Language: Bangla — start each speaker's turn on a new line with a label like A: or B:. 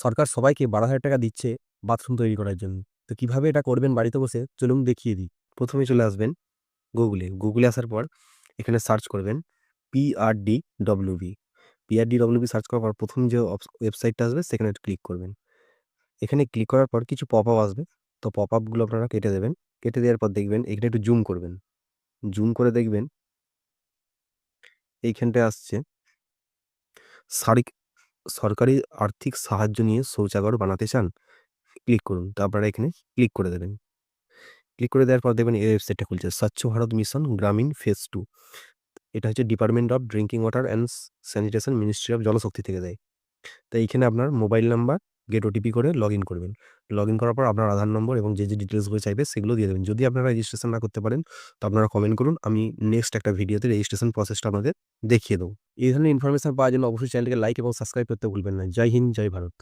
A: সরকার সবাইকে বারো হাজার টাকা দিচ্ছে বাথরুম তৈরি করার জন্য। তো কীভাবে এটা করবেন বাড়িতে বসে? চলুন দেখিয়ে দিই। প্রথমে চলে আসবেন গুগলে গুগলে আসার পর এখানে সার্চ করবেন PRD WB PRD WB search করার পর প্রথম যে ওয়েবসাইটটা আসবে, সেখানে ক্লিক করবেন। এখানে ক্লিক করার পর কিছু পপ আপ আসবে। তো পপ আপগুলো আপনারা কেটে দেবেন। কেটে দেওয়ার পর দেখবেন এখানে একটু জুম করবেন। জুম করে দেখবেন এইখানটায় আসছে সারিক সরকারি আর্থিক সাহায্য নিয়ে শৌচাগার বানাতে চান, ক্লিক করুন। তো আপনারা এখানে ক্লিক করে দেবেন। ক্লিক করে দেওয়ার পর দেখবেন এই ওয়েবসাইটটা খুলছে, স্বচ্ছ Bharat mission Grameen phase two. এটা হচ্ছে department of drinking water and sanitation, ministry of Jalshakti থেকে দেয়। তো এইখানে আপনার মোবাইল নাম্বার গেট ওটিপি করে লগ ইন করবেন। লগ ইন করার পর আপনার আধার নম্বর এবং যে যে ডিটেলসগুলো চাইবে সেগুলো দিয়ে দেবেন। যদি আপনারা রেজিস্ট্রেশন না করতে পারেন, তো আপনারা কমেন্ট করুন, আমি নেক্সট একটা ভিডিওতে রেজিস্ট্রেশন প্রসেসটা আপনাদের দেখিয়ে দেবো। এই ধরনের ইনফরমেশন পাওয়ার জন্য অবশ্যই চ্যানেলকে লাইক এবং সাবস্ক্রাইব করতে ভুলবেন না। জয় হিন্দ, জয় ভারত।